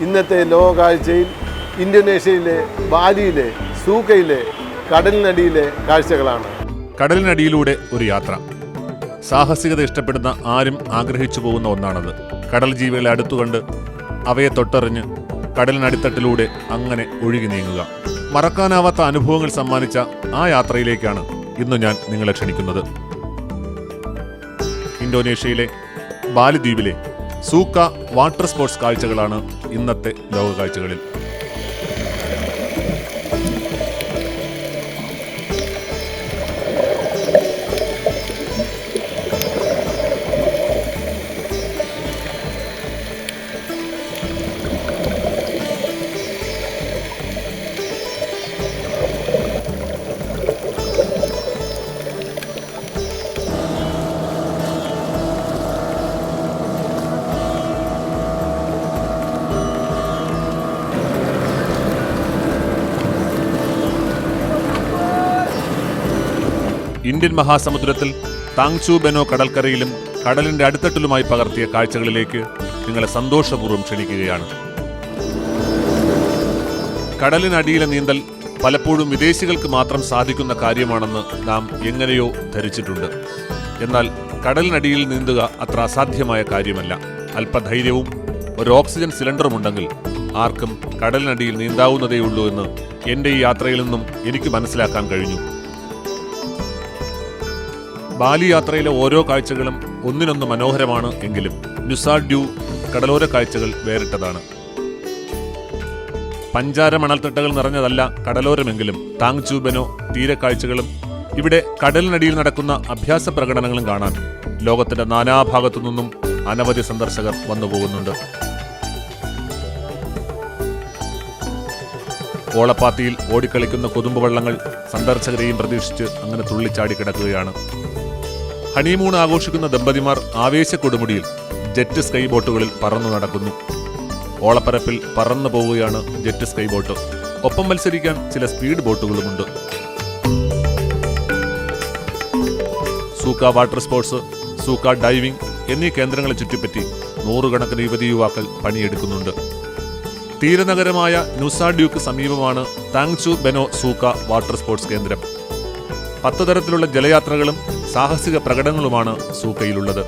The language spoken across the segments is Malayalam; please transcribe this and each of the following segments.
ഇന്നത്തെ ലോകകാഴ്ചയിൽ ഇന്തോനേഷ്യയിലെ ബാലിയിലെ സൂക്കയിലെ കടലിനടിയിലെ കാഴ്ചകളാണ്. കടലിനടിയിലൂടെ ഒരു യാത്ര. സാഹസികത ഇഷ്ടപ്പെടുന്ന ആരും ആഗ്രഹിച്ചു പോകുന്ന ഒന്നാണത്. കടൽ ജീവികളെ അടുത്തുകണ്ട് അവയെ തൊട്ടറിഞ്ഞ് കടലിനടിത്തട്ടിലൂടെ അങ്ങനെ ഒഴുകി നീങ്ങുക. മറക്കാനാവാത്ത അനുഭവങ്ങൾ സമ്മാനിച്ച ആ യാത്രയിലേക്കാണ് ഇന്ന് ഞാൻ നിങ്ങളെ ക്ഷണിക്കുന്നത്. ഇന്തോനേഷ്യയിലെ ബാലിദ്വീപിലെ സൂക്ക വാട്ടർ സ്പോർട്സ് കാഴ്ചകളാണ് ഇന്നത്തെ ലോക കാഴ്ചകളിൽ ഇന്ത്യൻ മഹാസമുദ്രത്തിൽ താങ്ചു ബെനോ കടൽക്കരയിലും കടലിന്റെ അടിത്തട്ടിലുമായി പകർത്തിയ കാഴ്ചകളിലേക്ക് നിങ്ങളെ സന്തോഷപൂർവം ക്ഷണിക്കുകയാണ്. കടലിനടിയിലെ നീന്തൽ പലപ്പോഴും വിദേശികൾക്ക് മാത്രം സാധിക്കുന്ന കാര്യമാണെന്ന് നാം എങ്ങനെയോ ധരിച്ചിട്ടുണ്ട്. എന്നാൽ കടലിനടിയിൽ നീന്തുക അത്ര അസാധ്യമായ കാര്യമല്ല. അല്പധൈര്യവും ഒരു ഓക്സിജൻ സിലിണ്ടറും ഉണ്ടെങ്കിൽ ആർക്കും കടലിനടിയിൽ നീന്താവുന്നതേയുള്ളൂ എന്ന് എന്റെ ഈ യാത്രയിൽ നിന്നും എനിക്ക് മനസ്സിലാക്കാൻ കഴിഞ്ഞു. ബാലി യാത്രയിലെ ഓരോ കാഴ്ചകളും ഒന്നിനൊന്ന് മനോഹരമാണ് എങ്കിലും നുസാ ഡ്യൂ കടലോര കാഴ്ചകൾ വേറിട്ടതാണ്. പഞ്ചാര മണൽത്തിട്ടകൾ നിറഞ്ഞതല്ല കടലോരമെങ്കിലും താങ് ചൂബനോ തീരക്കാഴ്ചകളും ഇവിടെ കടലിനടിയിൽ നടക്കുന്ന അഭ്യാസ പ്രകടനങ്ങളും കാണാൻ ലോകത്തിന്റെ നാനാഭാഗത്തു നിന്നും അനവധി സന്ദർശകർ വന്നുപോകുന്നുണ്ട് ഓളപ്പാത്തിയിൽ ഓടിക്കളിക്കുന്ന കൊതുമ്പ് വള്ളങ്ങൾ സന്ദർശകരെയും പ്രതീക്ഷിച്ച് അങ്ങനെ തുള്ളിച്ചാടി കിടക്കുകയാണ്. ഹണിമൂൺ ആഘോഷിക്കുന്ന ദമ്പതിമാർ ആവേശ കൊടുമുടിയിൽ ജെറ്റ് സ്കൈ ബോട്ടുകളിൽ പറന്നു നടക്കുന്നു. ഓളപ്പരപ്പിൽ പറന്നു പോവുകയാണ് ജെറ്റ് സ്കൈ ബോട്ട് ഒപ്പം മത്സരിക്കാൻ ചില സ്പീഡ് ബോട്ടുകളുമുണ്ട്. സൂക്ക വാട്ടർ സ്പോർട്സ് സൂക്ക ഡൈവിംഗ് എന്നീ കേന്ദ്രങ്ങളെ ചുറ്റിപ്പറ്റി നൂറുകണക്കിന് യുവതി യുവാക്കൾ പണിയെടുക്കുന്നുണ്ട്. തീരനഗരമായ നുസാ ഡ്യൂക്ക് സമീപമാണ് താങ്ചു ബെനോ സൂക്ക വാട്ടർ സ്പോർട്സ് കേന്ദ്രം. പത്ത് തരത്തിലുള്ള ജലയാത്രകളും സാഹസിക പ്രകടനങ്ങളുമാണ് സൂക്കയിലുള്ളത്.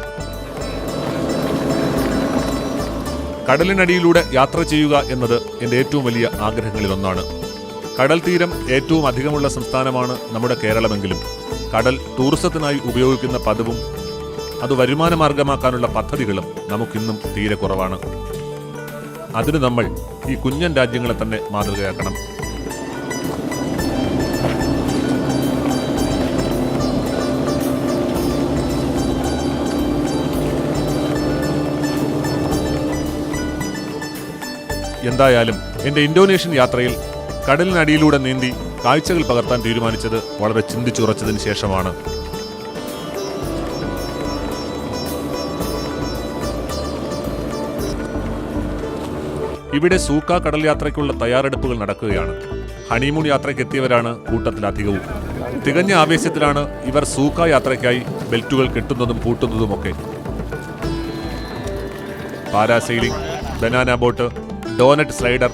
കടലിനടിയിലൂടെ യാത്ര ചെയ്യുക എന്നത് എന്റെ ഏറ്റവും വലിയ ആഗ്രഹങ്ങളിലൊന്നാണ്. കടൽ തീരം ഏറ്റവും അധികമുള്ള സംസ്ഥാനമാണ് നമ്മുടെ കേരളമെങ്കിലും. കടൽ ടൂറിസത്തിനായി ഉപയോഗിക്കുന്ന പദവും അത് വരുമാന മാർഗമാക്കാനുള്ള പദ്ധതികളും നമുക്കിന്നും തീരെ കുറവാണ്. അതിന് നമ്മൾ ഈ കുഞ്ഞൻ രാജ്യങ്ങളെ തന്നെ മാതൃകയാക്കണം. എന്തായാലും എന്റെ ഇന്തോനേഷ്യൻ യാത്രയിൽ കടലിനടിയിലൂടെ നീന്തി കാഴ്ചകൾ പകർത്താൻ തീരുമാനിച്ചത് വളരെ ചിന്തിച്ചുറച്ചതിന് ശേഷമാണ്. ഇവിടെ സൂക്ക കടൽ യാത്രയ്ക്കുള്ള തയ്യാറെടുപ്പുകൾ നടക്കുകയാണ്. ഹണിമൂൺ യാത്രയ്ക്ക് എത്തിയവരാണ് കൂട്ടത്തിലധികവും. തികഞ്ഞ ആവേശത്തിലാണ് ഇവർ സൂക്ക യാത്രയ്ക്കായി ബെൽറ്റുകൾ കെട്ടുന്നതും പൂട്ടുന്നതുമൊക്കെ. Parasailing banana boat doughnut slider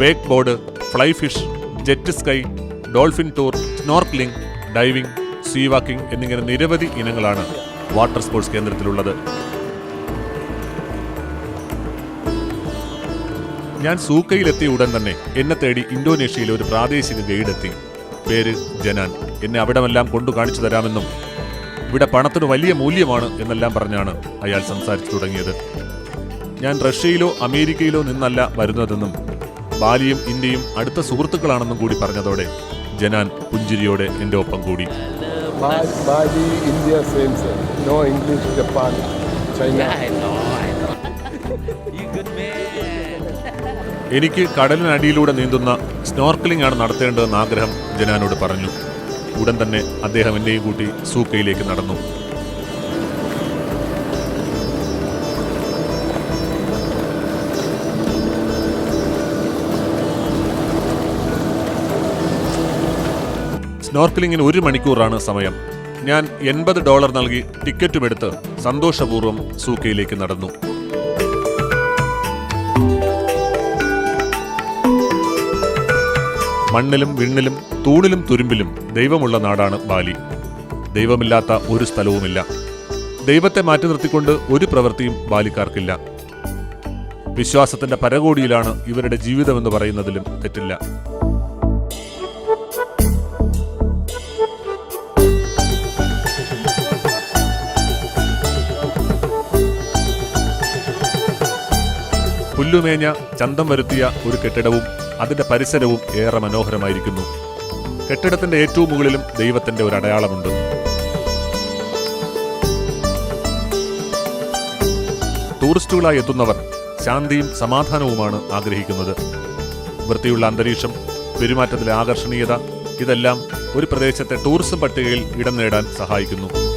wakeboard fly fish jet ski dolphin tour snorkelling diving sea walking എന്നിങ്ങനെ നിരവധി ഇനങ്ങളാണ് വാട്ടർ സ്പോർട്സ് കേന്ദ്രത്തിലുള്ളത്. ഞാൻ സൂക്കയിലെത്തിയ ഉടൻ തന്നെ എന്നെ തേടി ഇന്തോനേഷ്യയിലെ ഒരു പ്രാദേശിക ഗൈഡ് എത്തി പേര് ജനാൻ. എന്നെ അവിടമെല്ലാം കൊണ്ടു കാണിച്ചു തരാമെന്നും ഇവിടെ പണത്തിന് വലിയ മൂല്യമാണ് എന്നെല്ലാം പറഞ്ഞാണ് അയാൾ സംസാരിച്ചു തുടങ്ങിയത്. ഞാൻ റഷ്യയിലോ അമേരിക്കയിലോ നിന്നല്ല വരുന്നതെന്നും ബാലിയും ഇന്ത്യയും അടുത്ത സുഹൃത്തുക്കളാണെന്നും കൂടി പറഞ്ഞതോടെ ജനാൻ പുഞ്ചിരിയോടെ എന്റെ ഒപ്പം കൂടി. എനിക്ക് കടലിനടിയിലൂടെ നീന്തുന്ന സ്നോർക്കലിംഗ് ആണ് നടത്തേണ്ടതെന്ന് ആഗ്രഹം ജനാനോട് പറഞ്ഞു. ഉടൻ തന്നെ അദ്ദേഹം എന്നെയും കൂട്ടി സൂക്കയിലേക്ക് നടന്നു. സ്നോർക്കലിങ്ങിന് ഒരു മണിക്കൂറാണ് സമയം. ഞാൻ എൺപത് ഡോളർ നൽകി ടിക്കറ്റുമെടുത്ത് സന്തോഷപൂർവം സൂക്കയിലേക്ക് നടന്നു. മണ്ണിലും വിണ്ണിലും തൂണിലും തുരുമ്പിലും ദൈവമുള്ള നാടാണ് ബാലി. ദൈവമില്ലാത്ത ഒരു സ്ഥലവുമില്ല. ദൈവത്തെ മാറ്റി നിർത്തിക്കൊണ്ട് ഒരു പ്രവൃത്തിയും ബാലിക്കാർക്കില്ല. വിശ്വാസത്തിന്റെ പരകോടിയിലാണ് ഇവരുടെ ജീവിതമെന്ന് പറയുന്നതിലും തെറ്റില്ല. പുല്ലുമേഞ്ഞ ചന്തം വരുത്തിയ ഒരു കെട്ടിടവും അതിന്റെ പരിസരവും ഏറെ മനോഹരമായിരിക്കുന്നു. കെട്ടിടത്തിന്റെ ഏറ്റവും മുകളിലും ദൈവത്തിന്റെ ഒരു അടയാളമുണ്ട്. ടൂറിസ്റ്റുകളായി എത്തുന്നവർ ശാന്തിയും സമാധാനവുമാണ് ആഗ്രഹിക്കുന്നത്. വൃത്തിയുള്ള അന്തരീക്ഷം പെരുമാറ്റത്തിലെ ആകർഷണീയത ഇതെല്ലാം ഒരു പ്രദേശത്തെ ടൂറിസം പട്ടികയിൽ ഇടം നേടാൻ സഹായിക്കുന്നു.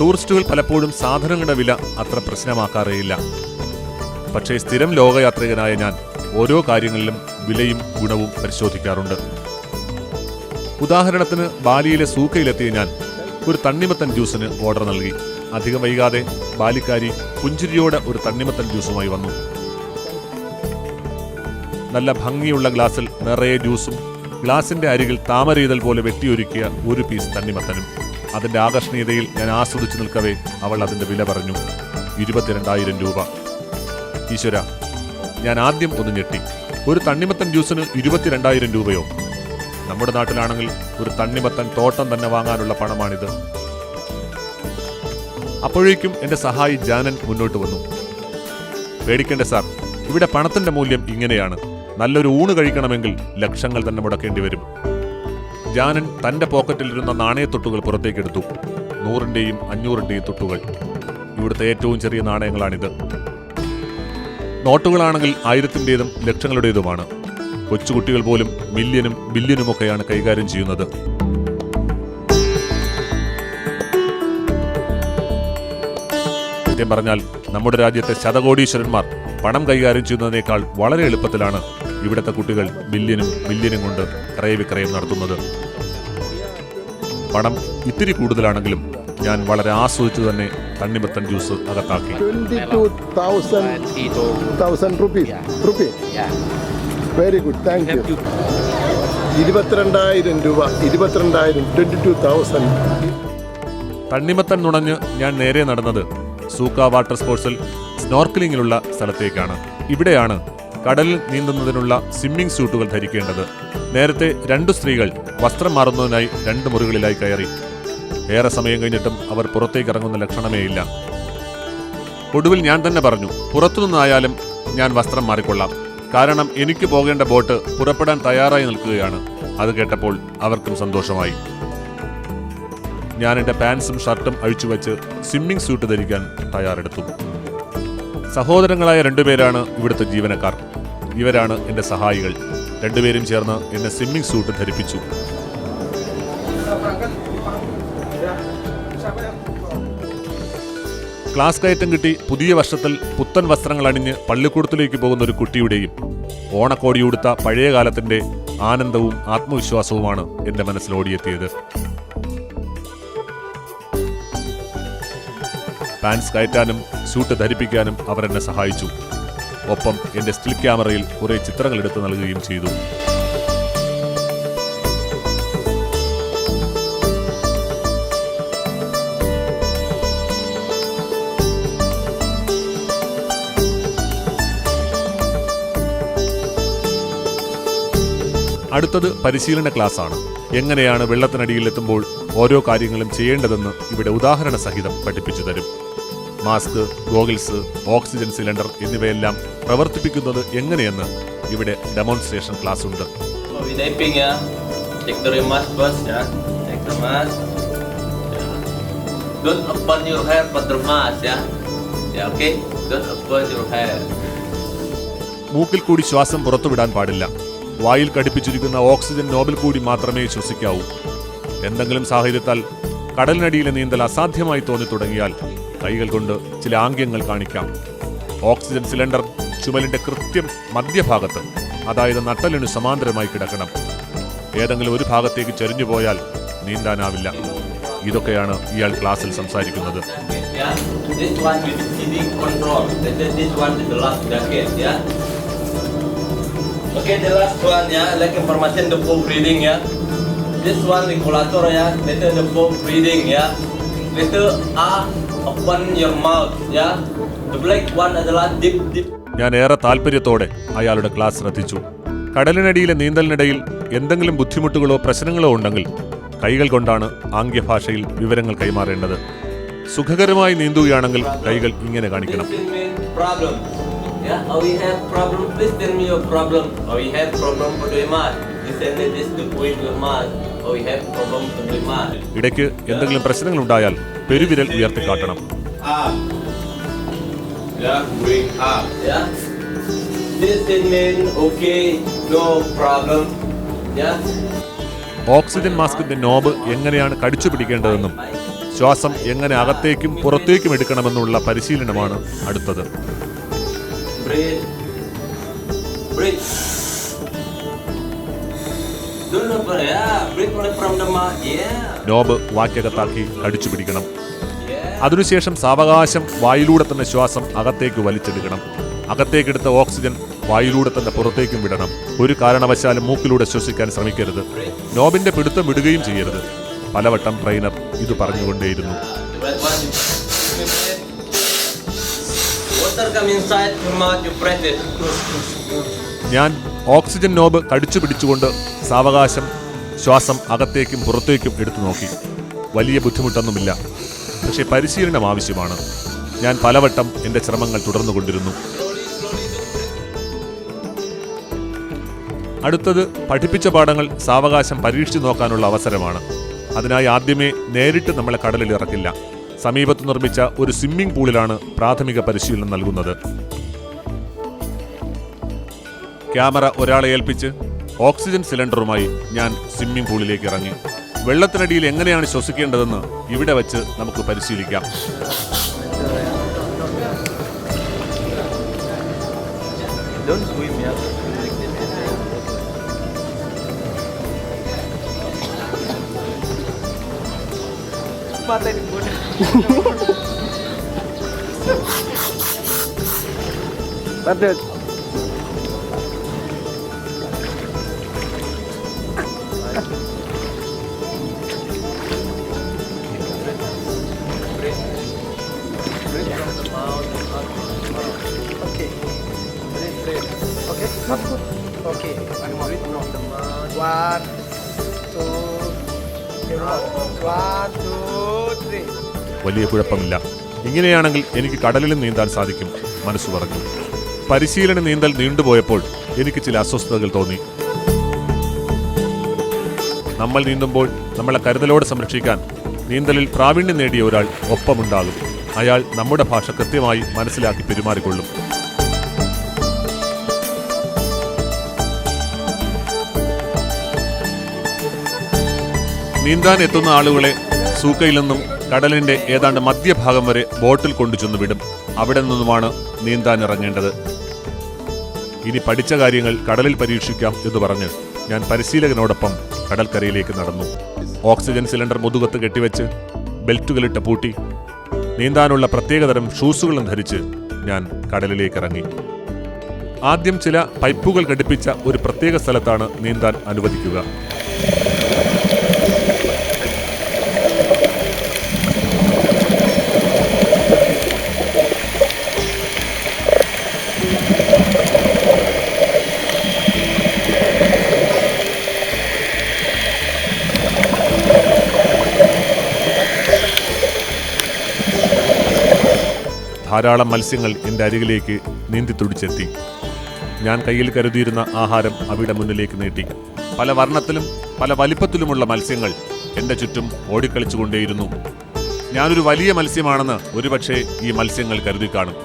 ടൂറിസ്റ്റുകൾ പലപ്പോഴും സാധനങ്ങളുടെ വില അത്ര പ്രശ്നമാക്കാറേയില്ല. പക്ഷേ സ്ഥിരം ലോകയാത്രികനായ ഞാൻ ഓരോ കാര്യങ്ങളിലും വിലയും ഗുണവും പരിശോധിക്കാറുണ്ട്. ഉദാഹരണത്തിന് ബാലിയിലെ സൂക്കയിലെത്തിയ ഞാൻ ഒരു തണ്ണിമത്തൻ ജ്യൂസിന് ഓർഡർ നൽകി. അധികം വൈകാതെ ബാലിക്കാരി പുഞ്ചിരിയോടെ ഒരു തണ്ണിമത്തൻ ജ്യൂസുമായി വന്നു. നല്ല ഭംഗിയുള്ള ഗ്ലാസ്സിൽ നിറയെ ജ്യൂസും ഗ്ലാസിന്റെ അരികിൽ താമരയിതൽ പോലെ വെട്ടിയൊരുക്കിയ ഒരു പീസ് തണ്ണിമത്തനും. അതിന്റെ ആകർഷണീയതയിൽ ഞാൻ ആസ്വദിച്ചു നിൽക്കവേ അവൾ അതിന്റെ വില പറഞ്ഞു. ഇരുപത്തിരണ്ടായിരം രൂപ. ഈശ്വര ഞാൻ ആദ്യം ഒന്ന് ഞെട്ടി. ഒരു തണ്ണിമത്തൻ ജ്യൂസിന് ഇരുപത്തിരണ്ടായിരം രൂപയോ? നമ്മുടെ നാട്ടിലാണെങ്കിൽ ഒരു തണ്ണിമത്തൻ തോട്ടം തന്നെ വാങ്ങാനുള്ള പണമാണിത്. അപ്പോഴേക്കും എന്റെ സഹായി ജാനൻ മുന്നോട്ട് വന്നു. പേടിക്കേണ്ട സാർ ഇവിടെ പണത്തിന്റെ മൂല്യം ഇങ്ങനെയാണ്. നല്ലൊരു ഊണ് കഴിക്കണമെങ്കിൽ ലക്ഷങ്ങൾ തന്നെ മുടക്കേണ്ടി വരും. ജാനൻ തന്റെ പോക്കറ്റിലിരുന്ന നാണയത്തൊട്ടുകൾ പുറത്തേക്കെടുത്തു. നൂറിന്റെയും അഞ്ഞൂറിന്റെയും തൊട്ടുകൾ. ഇവിടുത്തെ ഏറ്റവും ചെറിയ നാണയങ്ങളാണിത്. നോട്ടുകളാണെങ്കിൽ ആയിരത്തിന്റെതും ലക്ഷങ്ങളുടേതുമാണ്. കൊച്ചുകുട്ടികൾ പോലും മില്യനും ബില്യനുമൊക്കെയാണ് കൈകാര്യം ചെയ്യുന്നത്. സത്യം പറഞ്ഞാൽ നമ്മുടെ രാജ്യത്തെ ശതകോടീശ്വരന്മാർ പണം കൈകാര്യം ചെയ്യുന്നതിനേക്കാൾ വളരെ എളുപ്പത്തിലാണ് ഇവിടുത്തെ കുട്ടികൾ ബില്യനും ബില്യനും കൊണ്ട് ക്രയവിക്രയം നടത്തുന്നത്. പണം ഇത്തിരി കൂടുതലാണെങ്കിലും ഞാൻ വളരെ ആസ്വദിച്ചു തന്നെ തണ്ണിമത്തൻ ജ്യൂസ് അകത്താക്കി. 22,000 ഗുഡ് താങ്ക് യു ഇരുപത്തിരണ്ടായിരം രൂപ ഇരുപത്തിരണ്ടായിരം ട്വന്റി ടു തൗസൻഡ് തണ്ണിമത്തൻ നുണഞ്ഞ് ഞാൻ നേരെ നടന്നത് സൂക്ക വാട്ടർ സ്പോർട്സിൽ സ്നോർക്കിലിങ്ങിലുള്ള സ്ഥലത്തേക്കാണ്. ഇവിടെയാണ് കടലിൽ നീന്തുന്നതിനുള്ള സ്വിമ്മിംഗ് സ്യൂട്ടുകൾ ധരിക്കേണ്ടത്. നേരത്തെ രണ്ടു സ്ത്രീകൾ വസ്ത്രം മാറുന്നതിനായി രണ്ട് മുറികളിലായി കയറി. ഏറെ സമയം കഴിഞ്ഞിട്ടും അവർ പുറത്തേക്ക് ഇറങ്ങുന്ന ലക്ഷണമേയില്ല. ഒടുവിൽ ഞാൻ തന്നെ പറഞ്ഞു പുറത്തുനിന്നായാലും ഞാൻ വസ്ത്രം മാറിക്കൊള്ളാം. കാരണം എനിക്ക് പോകേണ്ട ബോട്ട് പുറപ്പെടാൻ തയ്യാറായി നിൽക്കുകയാണ്. അത് കേട്ടപ്പോൾ അവർക്കും സന്തോഷമായി. ഞാൻ എന്റെ പാൻസും ഷർട്ടും അഴിച്ചു വെച്ച് സ്വിമ്മിംഗ് സ്യൂട്ട് ധരിക്കാൻ തയ്യാറെടുത്തു. സഹോദരങ്ങളായ രണ്ടുപേരാണ് ഇവിടുത്തെ ജീവനക്കാർ. ഇവരാണ് എന്റെ സഹായികൾ. രണ്ടുപേരും ചേർന്ന് എന്നെ സ്വിമ്മിംഗ് സ്യൂട്ട് ധരിപ്പിച്ചു. ക്ലാസ് കയറ്റം കിട്ടി പുതിയ വർഷത്തിൽ പുത്തൻ വസ്ത്രങ്ങൾ അണിഞ്ഞ് പള്ളിക്കൂടത്തിലേക്ക് പോകുന്ന ഒരു കുട്ടിയുടെയും ഓണക്കോടിയുടുത്ത പഴയ കാലത്തിന്റെ ആനന്ദവും ആത്മവിശ്വാസവുമാണ് എന്റെ മനസ്സിൽ ഓടിയെത്തിയത്. പാൻസ് കയറ്റാനും സ്യൂട്ട് ധരിപ്പിക്കാനും അവരെന്നെ സഹായിച്ചു. ഒപ്പം എന്റെ സ്റ്റിൽ ക്യാമറയിൽ കുറെ ചിത്രങ്ങൾ എടുത്തു നൽകുകയും ചെയ്തു. അടുത്തത് പരിശീലന ക്ലാസ് ആണ് എങ്ങനെയാണ് വെള്ളത്തിനടിയിൽ എത്തുമ്പോൾ ഓരോ കാര്യങ്ങളും ചെയ്യേണ്ടതെന്ന് ഇവിടെ ഉദാഹരണ സഹിതം പഠിപ്പിച്ചു തരും. മാസ്ക് ഗോഗിൾസ് ഓക്സിജൻ സിലിണ്ടർ എന്നിവയെല്ലാം പ്രവർത്തിപ്പിക്കുന്നത് എങ്ങനെയെന്ന് ഇവിടെ ഡെമോൺസ്ട്രേഷൻ ക്ലാസ് ഉണ്ട്. Don't open your hair but the mask okay. Don't open your hair. മൂക്കിൽ കൂടി ശ്വാസം പുറത്തുവിടാൻ പാടില്ല വായിൽ കടിപ്പിച്ചിരിക്കുന്ന ഓക്സിജൻ നോബിൽ കൂടി മാത്രമേ ശ്വസിക്കാവൂ എന്തെങ്കിലും സാഹചര്യത്താൽ കടലിനടിയിലെ നീന്തൽ അസാധ്യമായി തോന്നി തുടങ്ങിയാൽ കൈകൾ കൊണ്ട് ചില ആംഗ്യങ്ങൾ കാണിക്കാം ഓക്സിജൻ സിലിണ്ടർ ചുമലിന്റെ കൃത്യം മധ്യഭാഗത്ത് അതായത് നട്ടലിന് സമാന്തരമായി കിടക്കണം ഏതെങ്കിലും ഒരു ഭാഗത്തേക്ക് ചെരിഞ്ഞു പോയാൽ നീന്താനാവില്ല ഇതൊക്കെയാണ് ഇയാൾ ക്ലാസ്സിൽ സംസാരിക്കുന്നത്. Yeah. Okay, the last one yeah, like information the reading ya. This one regulator yeah, later the full reading ya. Later A, open your mouth ya. The black one adalah deep deep. ഞാൻ ഏറെ താല്പര്യത്തോടെ അയാളുടെ ക്ലാസ് ശ്രദ്ധിച്ചു കടലിനടിയിലെ നീന്തലിനിടയിൽ എന്തെങ്കിലും ബുദ്ധിമുട്ടുകളോ പ്രശ്നങ്ങളോ ഉണ്ടെങ്കിൽ കൈകൾ കൊണ്ടാണ് ആംഗ്യഭാഷയിൽ വിവരങ്ങൾ കൈമാറേണ്ടത് സുഖകരമായി നീന്തുകയാണെങ്കിൽ കൈകൾ ഇങ്ങനെ കാണിക്കണം This problem. Yeah, oh we have problem. Oh for the math. This and that is the point your math. Oh ഇടയ്ക്ക് എന്തെങ്കിലും പ്രശ്നങ്ങൾ ഉണ്ടായാൽ പെരുവിരൽ ഉയർത്തി കാട്ടണം up. Yeah, bring up. Yeah. This it mean okay, no problem. Yeah. Oxygen മാസ്കിന്റെ knob എങ്ങനെയാണ് കടിച്ചു പിടിക്കേണ്ടതെന്നും ശ്വാസം എങ്ങനെ അകത്തേക്കും പുറത്തേക്കും എടുക്കണമെന്നുള്ള പരിശീലനമാണ് അടുത്തത് നോബ് വാക്കകത്താക്കി കടിച്ചു പിടിക്കണം. അതിനുശേഷം സാവകാശം വായിലൂടെ തന്നെ ശ്വാസം അകത്തേക്ക് വലിച്ചെടുക്കണം. അകത്തേക്കെടുത്ത ഓക്സിജൻ വായിലൂടെ തന്നെ പുറത്തേക്കും വിടണം. ഒരു കാരണവശാലും മൂക്കിലൂടെ ശ്വസിക്കാൻ ശ്രമിക്കരുത്. നോബിന്റെ പിടുത്തം വിടുകയും ചെയ്യരുത്. പലവട്ടം ട്രെയിനർ ഇത് പറഞ്ഞുകൊണ്ടേയിരുന്നു. ഞാൻ ഓക്സിജൻ നോബ് കടിച്ചു പിടിച്ചുകൊണ്ട് സാവകാശം ശ്വാസം അകത്തേക്കും പുറത്തേക്കും എടുത്തു നോക്കി. വലിയ ബുദ്ധിമുട്ടൊന്നുമില്ല. പക്ഷേ പരിശീലനം ആവശ്യമാണ്. ഞാൻ പലവട്ടം എന്റെ ശ്രമങ്ങൾ തുടർന്നുകൊണ്ടിരുന്നു. അടുത്തത് പഠിപ്പിച്ച പാഠങ്ങൾ സാവകാശം പരീക്ഷിച്ചു നോക്കാനുള്ള അവസരമാണ്. അതിനായി ആദ്യമേ നേരിട്ട് നമ്മളെ കടലിൽ ഇറക്കില്ല. സമീപത്ത് നിർമ്മിച്ച ഒരു സ്വിമ്മിംഗ് പൂളിലാണ് പ്രാഥമിക പരിശീലനം നൽകുന്നത്. ക്യാമറ ഒരാളെ ഏൽപ്പിച്ച് ഓക്സിജൻ സിലിണ്ടറുമായി ഞാൻ സ്വിമ്മിംഗ് പൂളിലേക്ക് ഇറങ്ങി. വെള്ളത്തിനടിയിൽ എങ്ങനെയാണ് ശ്വസിക്കേണ്ടതെന്ന് ഇവിടെ വച്ച് നമുക്ക് പരിശീലിക്കാം. Don't swim, yeah. patahin bodoh. Oke. Oke. Oke. One, two, one, two. വലിയ കുഴപ്പമില്ല. ഇങ്ങനെയാണെങ്കിൽ എനിക്ക് കടലിലും നീന്താൻ സാധിക്കും മനസ്സ് പറഞ്ഞു പരിശീലന നീന്തൽ നീണ്ടുപോയപ്പോൾ എനിക്ക് ചില അസ്വസ്ഥതകൾ തോന്നി. നമ്മൾ നീന്തുമ്പോൾ നമ്മളെ കരുതലോടെ സംരക്ഷിക്കാൻ നീന്തലിൽ പ്രാവീണ്യം നേടിയ ഒരാൾ ഒപ്പമുണ്ടാകും. അയാൾ നമ്മുടെ ഭാഷ കൃത്യമായി മനസ്സിലാക്കി പെരുമാറിക്കൊള്ളും. നീന്താൻ എത്തുന്ന ആളുകളെ സൂക്കയിൽ നിന്നും കടലിന്റെ ഏതാണ്ട് മധ്യഭാഗം വരെ ബോട്ടിൽ കൊണ്ടുചെന്ന് വിടും. അവിടെ നിന്നുമാണ് നീന്താൻ ഇറങ്ങേണ്ടത്. ഇനി പഠിച്ച കാര്യങ്ങൾ കടലിൽ പരീക്ഷിക്കാം എന്ന് പറഞ്ഞ് ഞാൻ പരിശീലകനോടൊപ്പം കടൽക്കരയിലേക്ക് നടന്നു. ഓക്സിജൻ സിലിണ്ടർ മുതുകത്ത് കെട്ടിവെച്ച് ബെൽറ്റുകളിട്ട് പൂട്ടി. നീന്താനുള്ള പ്രത്യേകതരം ഷൂസുകളും ധരിച്ച് ഞാൻ കടലിലേക്ക് ഇറങ്ങി ആദ്യം ചില പൈപ്പുകൾ ഘടിപ്പിച്ച ഒരു പ്രത്യേക സ്ഥലത്താണ് നീന്താൻ അനുവദിക്കുക. ധാരാളം മത്സ്യങ്ങൾ എന്റെ അരികിലേക്ക് നീന്തി തുടിച്ചെത്തി. ഞാൻ കയ്യിൽ കരുതിയിരുന്ന ആഹാരം അവിടെ മുന്നിലേക്ക് നീട്ടി. പല വർണത്തിലും പല വലിപ്പത്തിലുമുള്ള മത്സ്യങ്ങൾ എന്റെ ചുറ്റും ഓടിക്കളിച്ചുകൊണ്ടേയിരുന്നു. ഞാനൊരു വലിയ മത്സ്യമാണെന്ന് ഒരുപക്ഷെ ഈ മത്സ്യങ്ങൾ കരുതി കാണും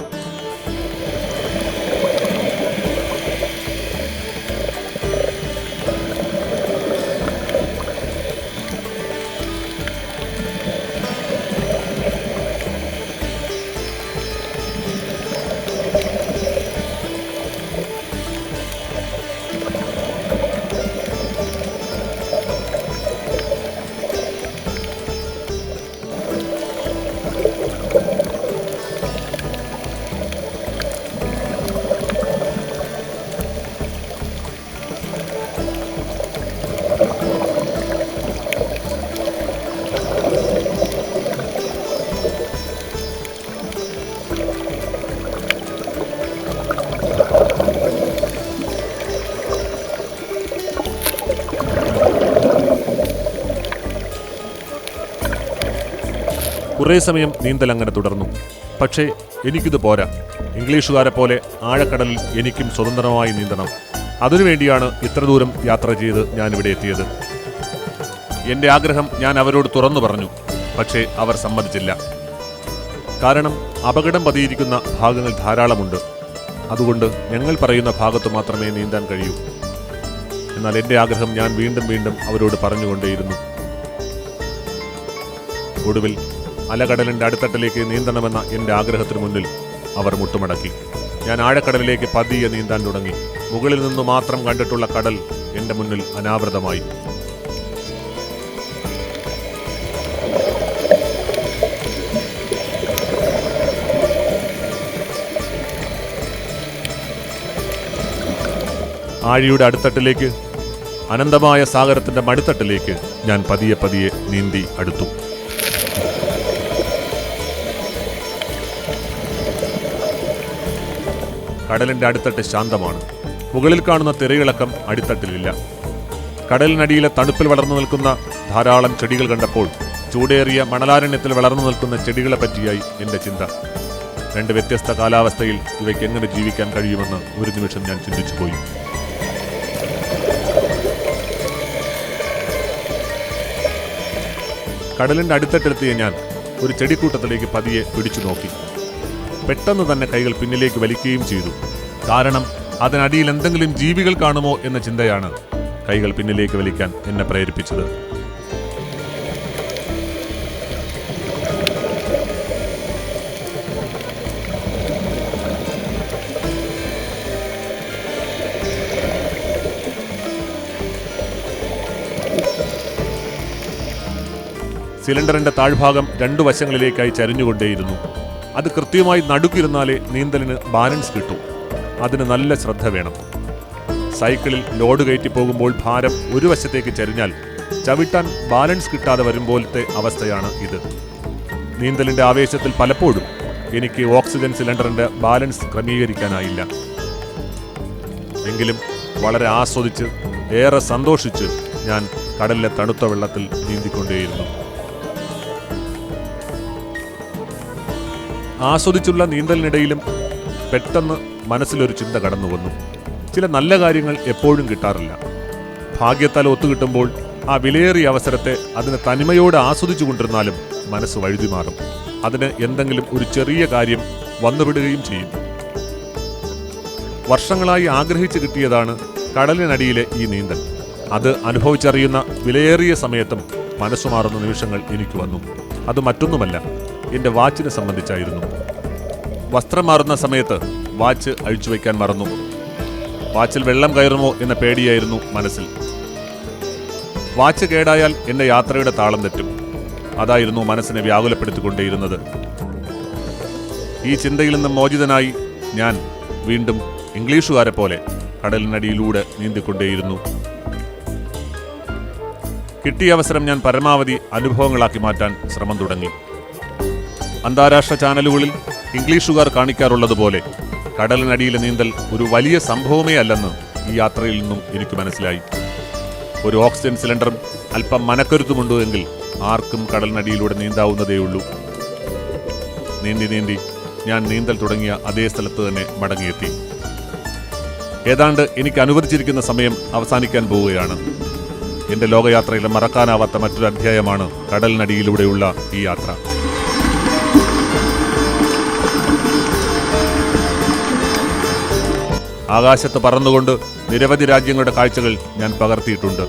കുറേ സമയം നീന്തൽ അങ്ങനെ തുടർന്നു. പക്ഷേ എനിക്കിത് പോരാ. ഇംഗ്ലീഷുകാരെ പോലെ ആഴക്കടലിൽ എനിക്കും സ്വതന്ത്രമായി നീന്തണം. അതിനുവേണ്ടിയാണ് ഇത്ര ദൂരം യാത്ര ചെയ്ത് ഞാനിവിടെ എത്തിയത്. എന്റെ ആഗ്രഹം ഞാൻ അവരോട് തുറന്നു പറഞ്ഞു. പക്ഷേ അവർ സമ്മതിച്ചില്ല. കാരണം അപകടം പതിയിരിക്കുന്ന ഭാഗങ്ങൾ ധാരാളമുണ്ട്. അതുകൊണ്ട് ഞങ്ങൾ പറയുന്ന ഭാഗത്ത് മാത്രമേ നീന്താൻ കഴിയൂ. എന്നാൽ എന്റെ ആഗ്രഹം ഞാൻ വീണ്ടും വീണ്ടും അവരോട് പറഞ്ഞുകൊണ്ടേയിരുന്നു. ഒടുവിൽ അലകടലിന്റെ അടിത്തട്ടിലേക്ക് നീന്തണമെന്ന എന്റെ ആഗ്രഹത്തിന് മുന്നിൽ അവർ മുട്ടുമടക്കി. ഞാൻ ആഴക്കടലിലേക്ക് പതിയെ നീന്താൻ തുടങ്ങി. മുകളിൽ നിന്നു മാത്രം കണ്ടിട്ടുള്ള കടൽ എന്റെ മുന്നിൽ അനാവൃതമായി. ആഴിയുടെ അടിത്തട്ടിലേക്ക് അനന്തമായ സാഗരത്തിന്റെ മടിത്തട്ടിലേക്ക് ഞാൻ പതിയെ പതിയെ നീന്തി അടുത്തു. കടലിന്റെ അടിത്തട്ട് ശാന്തമാണ്. മുകളിൽ കാണുന്ന തിരയിളക്കം അടിത്തട്ടിലില്ല. കടലിനടിയിലെ തണുപ്പിൽ വളർന്നു നിൽക്കുന്ന ധാരാളം ചെടികൾ കണ്ടപ്പോൾ ചൂടേറിയ മണലാരണ്യത്തിൽ വളർന്നു നിൽക്കുന്ന ചെടികളെ പറ്റിയായി എന്റെ ചിന്ത. രണ്ട് വ്യത്യസ്ത കാലാവസ്ഥയിൽ ഇവയ്ക്ക് എങ്ങനെ ജീവിക്കാൻ കഴിയുമെന്ന് ഒരു നിമിഷം ഞാൻ ചിന്തിച്ചു പോയി. കടലിന്റെ അടിത്തട്ടിലെത്തിയ ഞാൻ ഒരു ചെടിക്കൂട്ടത്തിലേക്ക് പതിയെ പിടിച്ചു നോക്കി. പെട്ടെന്ന് തന്നെ കൈകൾ പിന്നിലേക്ക് വലിക്കുകയും ചെയ്തു. കാരണം അതിനടിയിൽ എന്തെങ്കിലും ജീവികൾ കാണുമോ എന്ന ചിന്തയാണ് കൈകൾ പിന്നിലേക്ക് വലിക്കാൻ എന്നെ പ്രേരിപ്പിച്ചത്. സിലിണ്ടറിന്റെ താഴ്ഭാഗം രണ്ടു വശങ്ങളിലേക്കായി ചരിഞ്ഞുകൊണ്ടേയിരുന്നു. അത് കൃത്യമായി നടുക്കിരുന്നാലേ നീന്തലിന് ബാലൻസ് കിട്ടൂ. അതിന് നല്ല ശ്രദ്ധ വേണം. സൈക്കിളിൽ ലോഡ് കയറ്റി പോകുമ്പോൾ ഭാരം ഒരു വശത്തേക്ക് ചരിഞ്ഞാൽ ചവിട്ടാൻ ബാലൻസ് കിട്ടാതെ വരുമ്പോലത്തെ അവസ്ഥയാണ് ഇത്. നീന്തലിന്റെ ആവേശത്തിൽ പലപ്പോഴും എനിക്ക് ഓക്സിജൻ സിലിണ്ടറിന്റെ ബാലൻസ് ക്രമീകരിക്കാനായില്ല. എങ്കിലും വളരെ ആസ്വദിച്ച് ഏറെ സന്തോഷിച്ച് ഞാൻ കടലിലെ തണുത്ത വെള്ളത്തിൽ നീന്തിക്കൊണ്ടേയിരുന്നു. ആസ്വദിച്ചുള്ള നീന്തലിനിടയിലും പെട്ടെന്ന് മനസ്സിലൊരു ചിന്ത കടന്നു വന്നു. ചില നല്ല കാര്യങ്ങൾ എപ്പോഴും കിട്ടാറില്ല. ഭാഗ്യത്താൽ ഒത്തുകിട്ടുമ്പോൾ ആ വിലയേറിയ അവസരത്തെ അതിന് തനിമയോടെ ആസ്വദിച്ചു കൊണ്ടിരുന്നാലും മനസ്സ് വഴുതി മാറും. അതിന് എന്തെങ്കിലും ഒരു ചെറിയ കാര്യം വന്നുവിടുകയും ചെയ്യും. വർഷങ്ങളായി ആഗ്രഹിച്ചു കിട്ടിയതാണ് കടലിനടിയിലെ ഈ നീന്തൽ. അത് അനുഭവിച്ചറിയുന്ന വിലയേറിയ സമയത്തും മനസ്സുമാറുന്ന നിമിഷങ്ങൾ എനിക്ക് വന്നു. അത് മറ്റൊന്നുമല്ല. എന്റെ വാച്ചിനെ സംബന്ധിച്ചായിരുന്നു. വസ്ത്രം മാറുന്ന സമയത്ത് വാച്ച് അഴിച്ചു വയ്ക്കാൻ മറന്നു. വാച്ചിൽ വെള്ളം കയറുമോ എന്ന പേടിയായിരുന്നു മനസ്സിൽ. വാച്ച് കേടായാൽ എന്റെ യാത്രയുടെ താളം തെറ്റും. അതായിരുന്നു മനസ്സിനെ വ്യാകുലപ്പെടുത്തിക്കൊണ്ടേയിരുന്നത്. ഈ ചിന്തയിൽ നിന്ന് മോചിതനായി ഞാൻ വീണ്ടും ഇംഗ്ലീഷുകാരെ പോലെ കടലിനടിയിലൂടെ നീന്തിക്കൊണ്ടേയിരുന്നു. കിട്ടിയ അവസരം ഞാൻ പരമാവധി അനുഭവങ്ങളാക്കി മാറ്റാൻ ശ്രമം തുടങ്ങി. അന്താരാഷ്ട്ര ചാനലുകളിൽ ഇംഗ്ലീഷുകാർ കാണിക്കാറുള്ളതുപോലെ കടലിനടിയിലെ നീന്തൽ ഒരു വലിയ സംഭവമേ അല്ലെന്ന് ഈ യാത്രയിൽ നിന്നും എനിക്ക് മനസ്സിലായി. ഒരു ഓക്സിജൻ സിലിണ്ടറും അല്പം മനക്കരുത്തുമുണ്ടോ എങ്കിൽ ആർക്കും കടലിനടിയിലൂടെ നീന്താവുന്നതേയുള്ളൂ നീന്തി നീന്തി ഞാൻ നീന്തൽ തുടങ്ങിയ അതേ സ്ഥലത്ത് തന്നെ മടങ്ങിയെത്തി. ഏതാണ്ട് എനിക്ക് അനുവദിച്ചിരിക്കുന്ന സമയം അവസാനിക്കാൻ പോവുകയാണ്. എന്റെ ലോകയാത്രയിലെ മറക്കാനാവാത്ത മറ്റൊരു അധ്യായമാണ് കടലിനടിയിലൂടെയുള്ള ഈ യാത്ര. ആകാശത്ത് പറന്നുകൊണ്ട് നിരവധി രാജ്യങ്ങളുടെ കാഴ്ചകൾ ഞാൻ പകർത്തിയിട്ടുണ്ട്.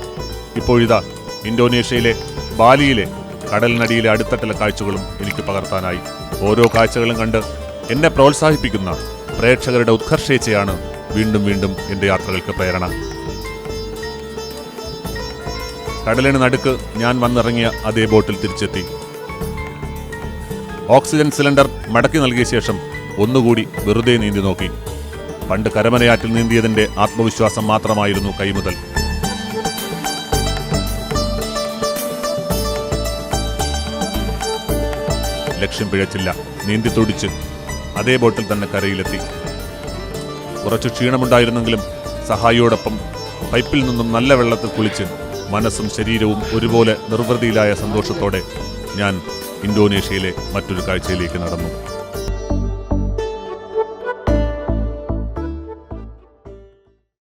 ഇപ്പോഴിതാ ഇന്തോനേഷ്യയിലെ ബാലിയിലെ കടലിനടിയിലെ അടുത്തട്ടിലെ കാഴ്ചകളും എനിക്ക് പകർത്താനായി. ഓരോ കാഴ്ചകളും കണ്ട് എന്നെ പ്രോത്സാഹിപ്പിക്കുന്ന പ്രേക്ഷകരുടെ ഉത്കർഷേച്ഛയാണ് വീണ്ടും വീണ്ടും എന്റെ യാത്രകൾക്ക് പ്രേരണ. കടലിന് നടുക്ക് ഞാൻ വന്നിറങ്ങിയ അതേ ബോട്ടിൽ തിരിച്ചെത്തി. ഓക്സിജൻ സിലിണ്ടർ മടക്കി നൽകിയ ശേഷം ഒന്നുകൂടി വെറുതെ നീന്തി നോക്കി. പണ്ട് കരമനയാറ്റിൽ നീന്തിയതിന്റെ ആത്മവിശ്വാസം മാത്രമായിരുന്നു കൈമുതൽ. ലക്ഷ്യം പിഴച്ചില്ല. നീന്തി തുടിച്ച് അതേ ബോട്ടിൽ തന്നെ കരയിലെത്തി. കുറച്ച് ക്ഷീണമുണ്ടായിരുന്നെങ്കിലും സഹായിയോടൊപ്പം പൈപ്പിൽ നിന്നും നല്ല വെള്ളത്തിൽ കുളിച്ച് മനസ്സും ശരീരവും ഒരുപോലെ നിർവൃതിയിലായ സന്തോഷത്തോടെ ഞാൻ ഇന്തോനേഷ്യയിലെ മറ്റൊരു കാഴ്ചയിലേക്ക് നടന്നു.